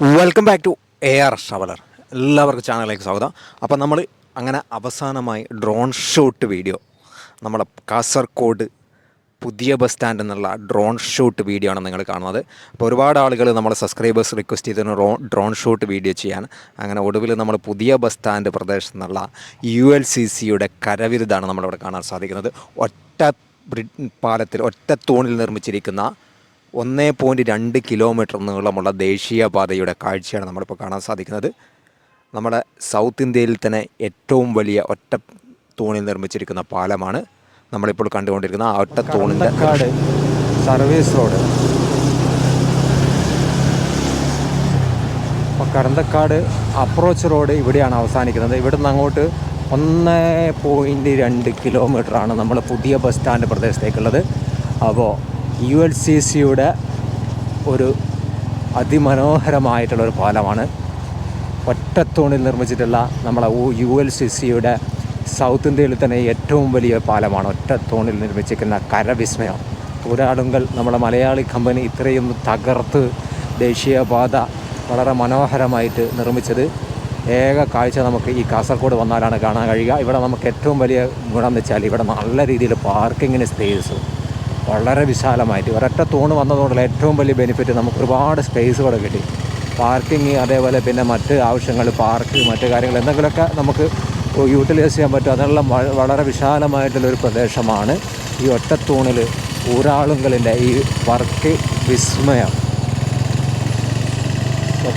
Welcome back to A R traveller എല്ലാവർക്കും ചാനലിലേക്ക് സ്വാഗതം. അപ്പോൾ നമ്മൾ അങ്ങനെ അവസാനമായി ഡ്രോൺ ഷൂട്ട് വീഡിയോ നമ്മുടെ കാസർഗോഡ് പുതിയ ബസ് സ്റ്റാൻഡ് എന്നുള്ള ഡ്രോൺ ഷൂട്ട് വീഡിയോ ആണ് നിങ്ങൾ കാണുന്നത്. അപ്പോൾ ഒരുപാട് ആളുകൾ നമ്മളെ സബ്സ്ക്രൈബേഴ്സ് റിക്വസ്റ്റ് ചെയ്തിരുന്നു ഡ്രോ ഡ്രോൺ ഷൂട്ട് വീഡിയോ ചെയ്യാൻ. അങ്ങനെ ഒടുവിൽ നമ്മൾ പുതിയ ബസ് സ്റ്റാൻഡ് പ്രദേശത്ത് നിന്നുള്ള യു എൽ സി സിയുടെ കരവിരുതാണ് നമ്മളിവിടെ കാണാൻ സാധിക്കുന്നത്. ഒറ്റ പാലത്തിൽ ഒറ്റ തൂണിൽ നിർമ്മിച്ചിരിക്കുന്ന ഒന്നേ പോയിന്റ് രണ്ട് കിലോമീറ്റർ നീളമുള്ള ദേശീയപാതയുടെ കാഴ്ചയാണ് നമ്മളിപ്പോൾ കാണാൻ സാധിക്കുന്നത്. നമ്മുടെ സൗത്ത് ഇന്ത്യയിൽ തന്നെ ഏറ്റവും വലിയ ഒറ്റ തൂണിൽ നിർമ്മിച്ചിരിക്കുന്ന പാലമാണ് നമ്മളിപ്പോൾ കണ്ടുകൊണ്ടിരിക്കുന്ന ആ ഒറ്റ തൂണിന്റെ service road. Kadanthakkad approach road ഇവിടെയാണ് അവസാനിക്കുന്നത്. ഇവിടെ നിന്ന് അങ്ങോട്ട് ഒന്ന് പോയിന്റ് രണ്ട് കിലോമീറ്ററാണ് നമ്മൾ പുതിയ ബസ് സ്റ്റാൻഡ് പ്രദേശത്തേക്കുള്ളത്. അപ്പോൾ യു എൽ സി സിയുടെ ഒരു അതിമനോഹരമായിട്ടുള്ള ഒരു പാലമാണ്. ഒറ്റത്തൂണിൽ നിർമ്മിച്ചിട്ടുള്ള നമ്മളെ യു എൽ സി സിയുടെ സൗത്ത് ഇന്ത്യയിൽ തന്നെ ഏറ്റവും വലിയ പാലമാണ്. ഒറ്റത്തൂണിൽ നിർമ്മിച്ചിരിക്കുന്ന കരവിസ്മയം. ഒരാളുങ്കൽ നമ്മുടെ മലയാളി കമ്പനി ഇത്രയും തകർത്ത് ദേശീയപാത വളരെ മനോഹരമായിട്ട് നിർമ്മിച്ചത്. ഏക കാഴ്ച നമുക്ക് ഈ കാസർഗോഡ് വന്നാലാണ് കാണാൻ കഴിയുക. ഇവിടെ നമുക്ക് ഏറ്റവും വലിയ ഗുണം എന്ന് വെച്ചാൽ ഇവിടെ നല്ല രീതിയിൽ പാർക്കിങ്ങിന് സ്പേസ് വളരെ വിശാലമായിട്ട്. ഒരൊറ്റ തൂണ് വന്നതുകൊണ്ടുള്ള ഏറ്റവും വലിയ ബെനിഫിറ്റ് നമുക്ക് ഒരുപാട് സ്പേസുകൾ കിട്ടി. പാർക്കിങ് അതേപോലെ പിന്നെ മറ്റ് ആവശ്യങ്ങൾ പാർക്ക് മറ്റു കാര്യങ്ങൾ എന്തെങ്കിലുമൊക്കെ നമുക്ക് യൂട്ടിലൈസ് ചെയ്യാൻ പറ്റും. വ- വളരെ വിശാലമായിട്ടുള്ളൊരു പ്രദേശമാണ് ഈ ഒറ്റത്തൂണിൽ ഊരാളുങ്കലിന്റെ ഈ വർക്ക് വിസ്മയം.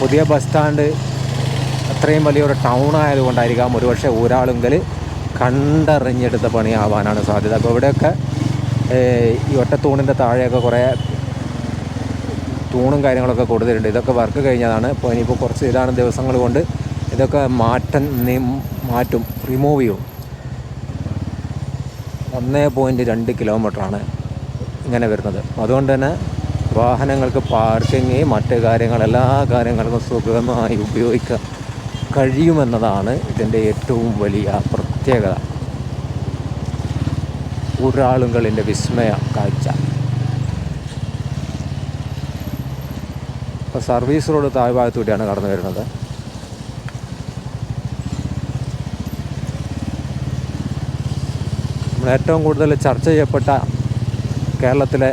പുതിയ ബസ് സ്റ്റാൻഡ് അത്രയും വലിയൊരു ടൗൺ ആയതുകൊണ്ടായിരിക്കാം ഒരുപക്ഷെ ഊരാളുങ്കൽ കണ്ടറിഞ്ഞെടുത്ത പണിയാവാനാണ് സാധ്യത. അപ്പോൾ ഇവിടെയൊക്കെ ഈ ഒറ്റത്തൂണിന്റെ താഴെയൊക്കെ കുറേ തൂണും കാര്യങ്ങളൊക്കെ കൊടുത്തിട്ടുണ്ട്. ഇതൊക്കെ വർക്ക് കഴിഞ്ഞതാണ്. ഇപ്പോൾ ഇനിയിപ്പോൾ കുറച്ച് ഏതാനും ദിവസങ്ങൾ കൊണ്ട് ഇതൊക്കെ മാറ്റൻ മാറ്റും റിമൂവ് ചെയ്യും. ഒന്നേ പോയിന്റ് രണ്ട് കിലോമീറ്ററാണ് ഇങ്ങനെ വരുന്നത്. അതുകൊണ്ട് തന്നെ വാഹനങ്ങൾക്ക് പാർക്കിങ് മറ്റ് കാര്യങ്ങൾ എല്ലാ കാര്യങ്ങൾക്കും സുഗമമായി ഉപയോഗിക്കാൻ കഴിയുമെന്നതാണ് ഇതിന്റെ ഏറ്റവും വലിയ പ്രത്യേകത. ഊരാളുകളിന്റെ വിസ്മയ കാഴ്ച. ഇപ്പോൾ സർവീസ് റോഡ് താഴ്ഭാഗത്തൂടെയാണ് കടന്നു വരുന്നത്. ഏറ്റവും കൂടുതൽ ചർച്ച ചെയ്യപ്പെട്ട കേരളത്തിലെ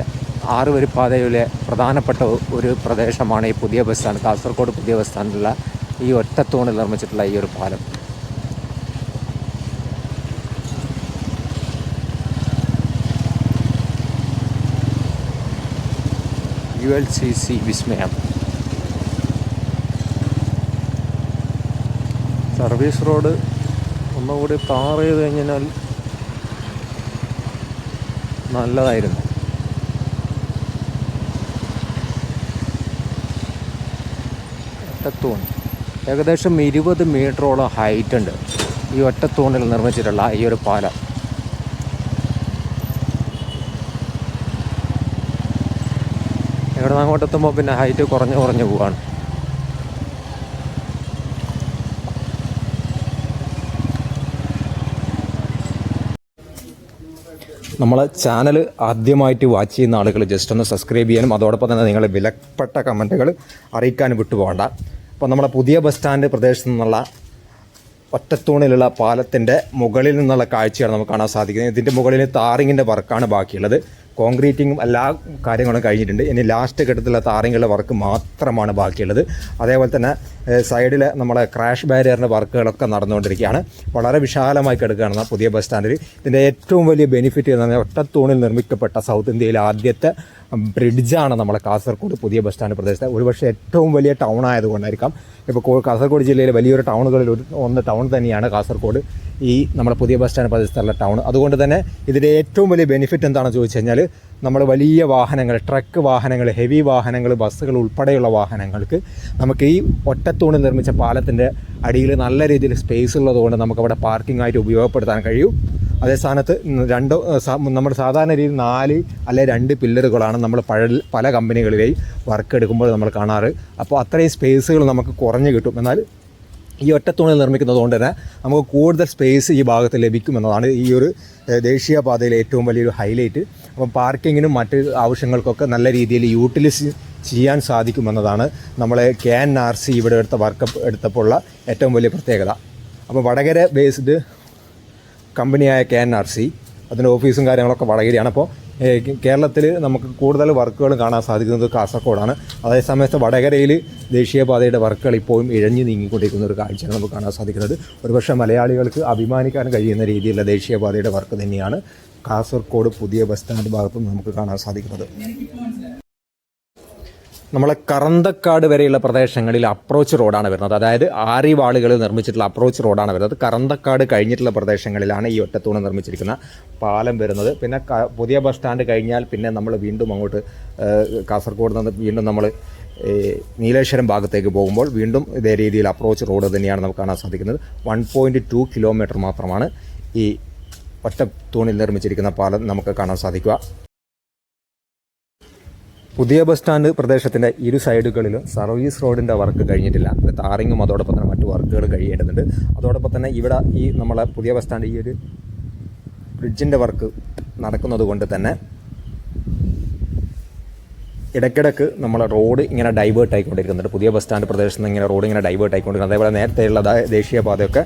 ആറ് വരിപ്പാതയിലെ പ്രധാനപ്പെട്ട ഒരു പ്രദേശമാണ് ഈ പുതിയ ബസ് സ്റ്റാൻഡ് കാസർഗോഡ് പുതിയ ബസ് സ്റ്റാൻഡിലുള്ള ഈ ഒറ്റത്തൂണിൽ നിർമ്മിച്ചിട്ടുള്ള ഈ ഒരു പാലം. യു എൽ സി സി വിസ്മയം സർവീസ് റോഡ് ഒന്നുകൂടി ടാർ ചെയ്ത് കഴിഞ്ഞാൽ നല്ലതായിരുന്നു. ഒറ്റത്തൂൺ. ഏകദേശം ഇരുപത് മീറ്ററോളം ഹൈറ്റ് ഉണ്ട്. ഈ ഒറ്റത്തൂണിൽ നിർമ്മിച്ചിട്ടുള്ള ഈ ഒരു പാലം. ഇവിടെ നിന്ന് അങ്ങോട്ട് എത്തുമ്പോൾ പിന്നെ ഹൈറ്റ് കുറഞ്ഞു കുറഞ്ഞു പോവാണ്. നമ്മളെ ചാനൽ ആദ്യമായിട്ട് വാച്ച് ചെയ്യുന്ന ആളുകൾ ജസ്റ്റ് ഒന്ന് സബ്സ്ക്രൈബ് ചെയ്യാനും അതോടൊപ്പം തന്നെ നിങ്ങളെ വിലപ്പെട്ട കമന്റുകൾ അറിയിക്കാനും വിട്ടുപോകണ്ട. അപ്പോൾ നമ്മുടെ പുതിയ ബസ് സ്റ്റാൻഡ് പ്രദേശത്ത് നിന്നുള്ള ഒറ്റത്തൂണിലുള്ള പാലത്തിന്റെ മുകളിൽ നിന്നുള്ള കാഴ്ചയാണ് നമുക്ക് കാണാൻ സാധിക്കുന്നത്. ഇതിന്റെ മുകളിൽ താറിങ്ങിന്റെ വർക്കാണ് ബാക്കിയുള്ളത്. കോൺക്രീറ്റിങ്ങും എല്ലാ കാര്യങ്ങളും കഴിഞ്ഞിട്ടുണ്ട്. ഇനി ലാസ്റ്റ് ഘട്ടത്തിലുള്ള താറിങ്ങളുടെ വർക്ക് മാത്രമാണ് ബാക്കിയുള്ളത്. അതേപോലെ തന്നെ സൈഡിൽ നമ്മളെ ക്രാഷ് ബാരിയറിന്റെ വർക്കുകളൊക്കെ നടന്നുകൊണ്ടിരിക്കുകയാണ്. വളരെ വിശാലമായി കിടക്കുകയാണ് പുതിയ ബസ് സ്റ്റാൻഡിൽ ഇതിന്റെ ഏറ്റവും വലിയ ബെനിഫിറ്റ് എന്ന് പറഞ്ഞാൽ ഒറ്റത്തൂണിൽ നിർമ്മിക്കപ്പെട്ട സൗത്ത് ഇന്ത്യയിലെ ആദ്യത്തെ ബ്രിഡ്ജാണ് നമ്മളെ കാസർഗോഡ് പുതിയ ബസ് സ്റ്റാൻഡ് പ്രദേശത്ത്. ഒരുപക്ഷെ ഏറ്റവും വലിയ ടൗൺ ആയതുകൊണ്ടായിരിക്കാം. ഇപ്പോൾ കാസർഗോഡ് ജില്ലയിലെ വലിയൊരു ടൗണുകളിൽ ഒരു ഒന്ന് ടൗൺ തന്നെയാണ് കാസർഗോഡ്. ഈ നമ്മുടെ പുതിയ ബസ് സ്റ്റാൻഡ് പരിസരത്തുള്ള ടൗൺ. അതുകൊണ്ട് തന്നെ ഇതിന്റെ ഏറ്റവും വലിയ ബെനിഫിറ്റ് എന്താണെന്ന് ചോദിച്ചു കഴിഞ്ഞാൽ നമ്മൾ വലിയ വാഹനങ്ങൾ ട്രക്ക് വാഹനങ്ങൾ ഹെവി വാഹനങ്ങൾ ബസ്സുകൾ ഉൾപ്പെടെയുള്ള വാഹനങ്ങൾക്ക് നമുക്ക് ഈ ഒറ്റത്തൂണിൽ നിർമ്മിച്ച പാലത്തിന്റെ അടിയിൽ നല്ല രീതിയിൽ സ്പേസ് ഉള്ളതുകൊണ്ട് നമുക്ക് അവിടെ പാർക്കിംഗ് ആയിട്ട് ഉപയോഗപ്പെടുത്താൻ കഴിയും. അതേ സ്ഥാനത്ത് രണ്ട് നമ്മുടെ സാധാരണ രീതിയിൽ നാല് അല്ലെ രണ്ട് പില്ലറുകളാണ് നമ്മൾ പഴ പല കമ്പനികളിലെയും വർക്ക് എടുക്കുമ്പോൾ നമ്മൾ കാണാറ്. അപ്പോൾ അത്രയും സ്പേസുകൾ നമുക്ക് കുറഞ്ഞു കിട്ടും. എന്നാൽ ഈ ഒറ്റത്തൂണിൽ നിർമ്മിക്കുന്നത് കൊണ്ട് തന്നെ നമുക്ക് കൂടുതൽ സ്പേസ് ഈ ഭാഗത്ത് ലഭിക്കുമെന്നതാണ് ഈ ഒരു ദേശീയ ദേശീയപാതയിലെ ഏറ്റവും വലിയൊരു ഹൈലൈറ്റ് അപ്പം പാർക്കിങ്ങിനും മറ്റ് ആവശ്യങ്ങൾക്കൊക്കെ നല്ല രീതിയിൽ യൂട്ടിലൈസ് ചെയ്യാൻ സാധിക്കുമെന്നതാണ് നമ്മളെ കെ എൻ ആർ സി ഇവിടെ എടുത്ത വർക്ക് എടുത്തപ്പോൾ ഉള്ള ഏറ്റവും വലിയ പ്രത്യേകത. അപ്പോൾ വടകര ബേസ്ഡ് കമ്പനിയായ കെ എൻ ആർ സി അതിന്റെ ഓഫീസും കാര്യങ്ങളൊക്കെ വടകരയാണ്. അപ്പോൾ കേരളത്തിൽ നമുക്ക് കൂടുതൽ വർക്കുകൾ കാണാൻ സാധിക്കുന്നത് കാസർഗോഡാണ്. അതേസമയത്ത് വടകരയിൽ ദേശീയപാതയുടെ വർക്കുകൾ ഇപ്പോഴും ഇഴഞ്ഞു നീങ്ങിക്കൊണ്ടിരിക്കുന്ന ഒരു കാഴ്ചയാണ് നമുക്ക് കാണാൻ സാധിക്കുന്നത്. ഒരുപക്ഷെ മലയാളികൾക്ക് അഭിമാനിക്കാൻ കഴിയുന്ന രീതിയിലുള്ള ദേശീയപാതയുടെ വർക്ക് തന്നെയാണ് കാസർഗോഡ് പുതിയ ബസ് സ്റ്റാൻഡ് ഭാഗത്തും നമുക്ക് കാണാൻ സാധിക്കുന്നത്. നമ്മളെ കറന്തക്കാട് വരെയുള്ള പ്രദേശങ്ങളിൽ അപ്രോച്ച് റോഡാണ് വരുന്നത്. അതായത് ആറിവാളുകൾ നിർമ്മിച്ചിട്ടുള്ള അപ്രോച്ച് റോഡാണ് വരുന്നത്. കറന്തക്കാട് കഴിഞ്ഞിട്ടുള്ള പ്രദേശങ്ങളിലാണ് ഈ ഒറ്റത്തൂണ് നിർമ്മിച്ചിരിക്കുന്ന പാലം വരുന്നത്. പിന്നെ പുതിയ ബസ് സ്റ്റാൻഡ് കഴിഞ്ഞാൽ പിന്നെ നമ്മൾ വീണ്ടും അങ്ങോട്ട് കാസർഗോഡ് നിന്ന് വീണ്ടും നമ്മൾ നീലേശ്വരം ഭാഗത്തേക്ക് പോകുമ്പോൾ വീണ്ടും ഇതേ രീതിയിൽ അപ്രോച്ച് റോഡ് തന്നെയാണ് നമുക്ക് കാണാൻ സാധിക്കുന്നത്. വൺ പോയിന്റ് ടു കിലോമീറ്റർ മാത്രമാണ് ഈ ഒറ്റ തൂണിൽ നിർമ്മിച്ചിരിക്കുന്ന പാലം നമുക്ക് കാണാൻ സാധിക്കുക. പുതിയ ബസ് സ്റ്റാൻഡ് പ്രദേശത്തിന്റെ ഇരു സൈഡുകളിലും സർവീസ് റോഡിന്റെ വർക്ക് കഴിഞ്ഞിട്ടില്ല. താറിങ്ങും അതോടൊപ്പം തന്നെ മറ്റു വർക്കുകൾ കഴിയേണ്ടതുണ്ട്. അതോടൊപ്പം തന്നെ ഇവിടെ ഈ നമ്മളെ പുതിയ ബസ് സ്റ്റാൻഡ് ഈ ഒരു ബ്രിഡ്ജിന്റെ വർക്ക് നടക്കുന്നത് കൊണ്ട് തന്നെ ഇടയ്ക്കിടയ്ക്ക് നമ്മൾ റോഡ് ഇങ്ങനെ ഡൈവേർട്ട് ആയിക്കൊണ്ടിരിക്കുന്നുണ്ട്. പുതിയ ബസ് സ്റ്റാൻഡ് പ്രദേശത്ത് നിന്ന് ഇങ്ങനെ റോഡ് ഇങ്ങനെ ഡൈവേർട്ട് ആയിക്കൊണ്ടിരിക്കുന്നത് അതേപോലെ നേരത്തെയുള്ള ദേശീയപാതയൊക്കെ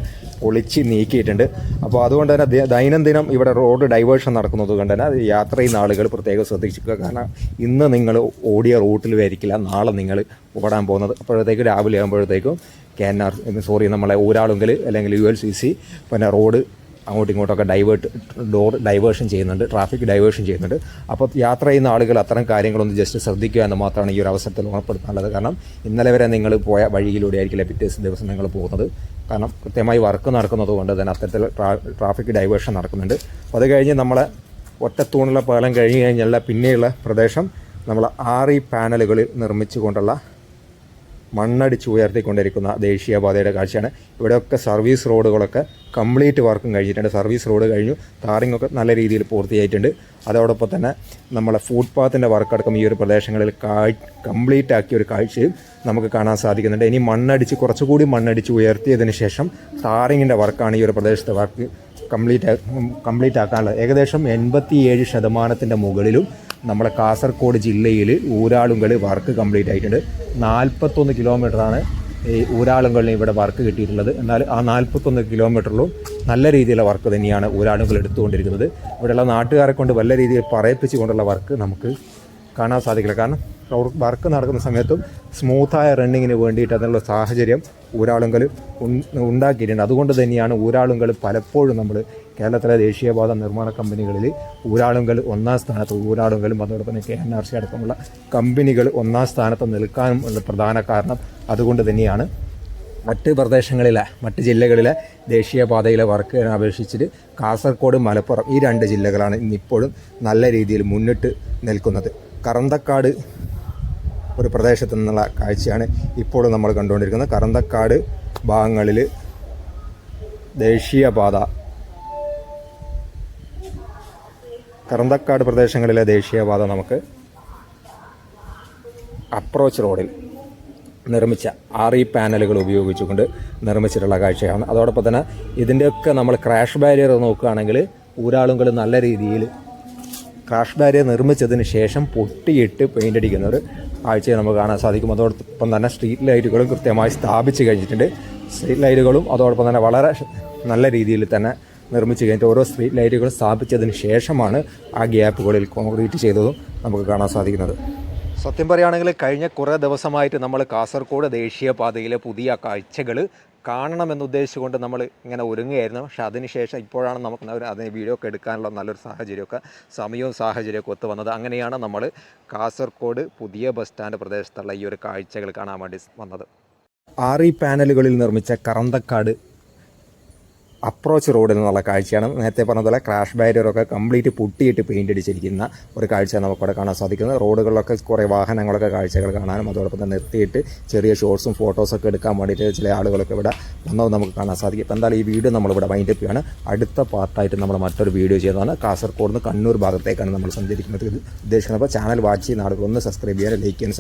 ഒളിച്ച് നീക്കിയിട്ടുണ്ട്. അപ്പോൾ അതുകൊണ്ട് തന്നെ ദൈനംദിനം ഇവിടെ റോഡ് ഡൈവേർഷൻ നടക്കുന്നത് കൊണ്ട് തന്നെ യാത്ര ചെയ്യുന്ന ആളുകൾ പ്രത്യേകം ശ്രദ്ധിക്കുക കാരണം ഇന്ന് നിങ്ങൾ ഓടിയ റൂട്ടിൽ വരിക്കില്ല. നാളെ നിങ്ങൾ ഓടാൻ പോകുന്നത്. അപ്പോഴത്തേക്ക് രാവിലെ ആകുമ്പോഴത്തേക്കും കെ എൻ ആർ സോറി നമ്മളെ ഊരാളുങ്കൽ അല്ലെങ്കിൽ യു എൽ സി സി പിന്നെ റോഡ് അങ്ങോട്ടും ഇങ്ങോട്ടൊക്കെ ഡൈവേർട്ട് ഡോർ ഡൈവേർഷൻ ചെയ്യുന്നുണ്ട് ട്രാഫിക് ഡൈവേർഷൻ ചെയ്യുന്നുണ്ട്. അപ്പോൾ യാത്ര ചെയ്യുന്ന ആളുകൾ അത്തരം കാര്യങ്ങളൊന്ന് ജസ്റ്റ് ശ്രദ്ധിക്കുക എന്ന് മാത്രമാണ് ഈ ഒരു അവസരത്തിൽ ഓർപ്പെടുത്താനുള്ളത് കാരണം ഇന്നലെ വരെ നിങ്ങൾ പോയ വഴിയിലൂടെ ആയിരിക്കില്ല പിറ്റേ ദിവസം നിങ്ങൾ പോകുന്നത്. കാരണം കൃത്യമായി വർക്ക് നടക്കുന്നത് കൊണ്ട് തന്നെ അത്തരത്തിൽ ട്രാഫിക് ഡൈവേർഷൻ നടക്കുന്നുണ്ട്. അപ്പോൾ അത് കഴിഞ്ഞ് നമ്മളെ ഒറ്റത്തൂണുള്ള പാലം കഴിഞ്ഞ് കഴിഞ്ഞുള്ള പിന്നെയുള്ള പ്രദേശം നമ്മൾ ആറ് പാനലുകളിൽ നിർമ്മിച്ചുകൊണ്ടുള്ള മണ്ണടിച്ച് ഉയർത്തിക്കൊണ്ടിരിക്കുന്ന ദേശീയപാതയുടെ കാഴ്ചയാണ്. ഇവിടെയൊക്കെ സർവീസ് റോഡുകളൊക്കെ കംപ്ലീറ്റ് വർക്കും കഴിഞ്ഞിട്ടുണ്ട്. സർവീസ് റോഡ് കഴിഞ്ഞു. ഒക്കെ നല്ല രീതിയിൽ പൂർത്തിയായിട്ടുണ്ട്. അതോടൊപ്പം തന്നെ നമ്മളെ ഫുട്പാത്തിന്റെ വർക്കടക്കം ഈ ഒരു പ്രദേശങ്ങളിൽ കംപ്ലീറ്റ് ആക്കിയ ഒരു കാഴ്ചയും നമുക്ക് കാണാൻ സാധിക്കുന്നുണ്ട്. ഇനി മണ്ണടിച്ച് കുറച്ചുകൂടി മണ്ണടിച്ച് ഉയർത്തിയതിന് ശേഷം ടാറിങ്ങിന്റെ വർക്കാണ് ഈ ഒരു പ്രദേശത്തെ വർക്ക് കംപ്ലീറ്റ് കംപ്ലീറ്റ് ആക്കാനുള്ളത്. ഏകദേശം എൺപത്തിയേഴ് ശതമാനത്തിന്റെ മുകളിലും നമ്മുടെ കാസർഗോഡ് ജില്ലയിൽ ഊരാളുങ്കൽ വർക്ക് കംപ്ലീറ്റ് ആയിട്ടുണ്ട്. നാൽപ്പത്തൊന്ന് കിലോമീറ്ററാണ് ഈ ഊരാളുങ്കലിന് ഇവിടെ വർക്ക് കിട്ടിയിട്ടുള്ളത്. എന്നാൽ ആ നാൽപ്പത്തൊന്ന് കിലോമീറ്ററിലും നല്ല രീതിയിലുള്ള വർക്ക് തന്നെയാണ് ഊരാളുങ്കൽ എടുത്തുകൊണ്ടിരിക്കുന്നത്. ഇവിടെയുള്ള നാട്ടുകാരെ കൊണ്ട് വല്ല രീതിയിൽ പറയിപ്പിച്ചുകൊണ്ടുള്ള വർക്ക് നമുക്ക് കാണാൻ സാധിക്കില്ല. കാരണം വർക്ക് നടക്കുന്ന സമയത്തും സ്മൂത്തായ റണ്ണിങ്ങിന് വേണ്ടിയിട്ട് അതിനുള്ള സാഹചര്യം ഊരാളുങ്കൽ ഉണ്ടാക്കിയിട്ടുണ്ട്. അതുകൊണ്ട് തന്നെയാണ് ഊരാളുങ്കൽ പലപ്പോഴും നമ്മൾ കേരളത്തിലെ ദേശീയപാത നിർമ്മാണ കമ്പനികളിൽ ഊരാളുങ്കൽ ഒന്നാം സ്ഥാനത്ത് ഊരാളുങ്കലും അതോടൊപ്പം തന്നെ കെ എൻ ആർ സി അടക്കമുള്ള കമ്പനികൾ ഒന്നാം സ്ഥാനത്ത് നിൽക്കാനും ഉള്ള പ്രധാന കാരണം അതുകൊണ്ട് തന്നെയാണ്. മറ്റ് പ്രദേശങ്ങളിലെ മറ്റ് ജില്ലകളിലെ ദേശീയപാതയിലെ വർക്ക് അപേക്ഷിച്ചിട്ട് കാസർഗോഡ് മലപ്പുറം ഈ രണ്ട് ജില്ലകളാണ് ഇന്നിപ്പോഴും നല്ല രീതിയിൽ മുന്നിട്ട് നിൽക്കുന്നത്. കറന്തക്കാട് ഒരു പ്രദേശത്തു നിന്നുള്ള കാഴ്ചയാണ് ഇപ്പോഴും നമ്മൾ കണ്ടുകൊണ്ടിരിക്കുന്നത്. കറന്തക്കാട് ഭാഗങ്ങളിൽ ദേശീയപാത കറന്തക്കാട് പ്രദേശങ്ങളിലെ ദേശീയപാത നമുക്ക് അപ്രോച്ച് റോഡിൽ നിർമ്മിച്ച ആർ ഇ പാനലുകൾ ഉപയോഗിച്ചുകൊണ്ട് നിർമ്മിച്ചിട്ടുള്ള കാഴ്ചയാണ്. അതോടൊപ്പം തന്നെ ഇതിന്റെയൊക്കെ നമ്മൾ ക്രാഷ് ബാരിയർ നോക്കുകയാണെങ്കിൽ ഊരാളുകൾ നല്ല രീതിയിൽ ക്രാഷ് ബാരിയർ നിർമ്മിച്ചതിന് ശേഷം പൊട്ടിയിട്ട് പെയിന്റ് അടിക്കുന്ന ഒരു കാഴ്ചയെ നമുക്ക് കാണാൻ സാധിക്കും. അതോടൊപ്പം തന്നെ സ്ട്രീറ്റ് ലൈറ്റുകളും കൃത്യമായി സ്ഥാപിച്ച് കഴിഞ്ഞിട്ടുണ്ട്. സ്ട്രീറ്റ് ലൈറ്റുകളും അതോടൊപ്പം തന്നെ വളരെ നല്ല രീതിയിൽ തന്നെ നിർമ്മിച്ച് കഴിഞ്ഞിട്ട് ഓരോ സ്ട്രീറ്റ് ലൈറ്റുകൾ സ്ഥാപിച്ചതിന് ശേഷമാണ് ആ ഗ്യാപ്പുകളിൽ കോൺക്രീറ്റ് ചെയ്തതും നമുക്ക് കാണാൻ സാധിക്കുന്നത്. സത്യം പറയുകയാണെങ്കിൽ കഴിഞ്ഞ കുറേ ദിവസമായിട്ട് നമ്മൾ കാസർഗോഡ് ദേശീയപാതയിലെ പുതിയ കാഴ്ചകൾ കാണണമെന്നുദ്ദേശിച്ചുകൊണ്ട് നമ്മൾ ഇങ്ങനെ ഒരുങ്ങുകയായിരുന്നു. പക്ഷെ അതിനുശേഷം ഇപ്പോഴാണ് നമുക്ക് അതിന് വീഡിയോ ഒക്കെ എടുക്കാനുള്ള നല്ലൊരു സാഹചര്യമൊക്കെ സമയവും സാഹചര്യമൊക്കെ ഒത്തു വന്നത്. അങ്ങനെയാണ് നമ്മൾ കാസർഗോഡ് പുതിയ ബസ് സ്റ്റാൻഡ് പ്രദേശത്തുള്ള ഈ ഒരു കാഴ്ചകൾ കാണാൻ വേണ്ടി വന്നത്. ആറി പാനലുകളിൽ നിർമ്മിച്ച കറന്തക്കാട് അപ്രോച്ച് റോഡിൽ നിന്നുള്ള കാഴ്ചയാണ്. നേരത്തെ പറഞ്ഞതുപോലെ ക്രാഷ് ബാരിയറൊക്കെ കംപ്ലീറ്റ് പൊട്ടിയിട്ട് പെയിന്റ് അടിച്ചിരിക്കുന്ന ഒരു കാഴ്ച നമുക്കവിടെ കാണാൻ സാധിക്കുന്നത്. റോഡുകളിലൊക്കെ കുറേ വാഹനങ്ങളൊക്കെ കാഴ്ചകൾ കാണാനും അതോടൊപ്പം തന്നെ നിർത്തിയിട്ട് ചെറിയ ഷോർട്സും ഫോട്ടോസൊക്കെ എടുക്കാൻ വേണ്ടിയിട്ട് ചില ആളുകളൊക്കെ ഇവിടെ വന്നത് നമുക്ക് കാണാൻ സാധിക്കും. ഇപ്പം എന്തായാലും ഈ വീഡിയോ നമ്മളിവിടെ വൈൻഡ് അപ്പ് ചെയ്യാണ് അടുത്ത പാർട്ടായിട്ട് നമ്മൾ മറ്റൊരു വീഡിയോ ചെയ്യുന്നതാണ്. കാസർഗോഡ് നിന്ന് കണ്ണൂർ ഭാഗത്തേക്കാണ് നമ്മൾ സഞ്ചരിക്കുന്നത്. ഉദ്ദേശിക്കുന്നത്. അപ്പോൾ ചാനൽ വാച്ച് ചെയ്യുന്ന ആളുകൾ ഒന്ന് സബ്സ്ക്രൈബ് ചെയ്യാൻ ലൈക്ക് ചെയ്യാൻ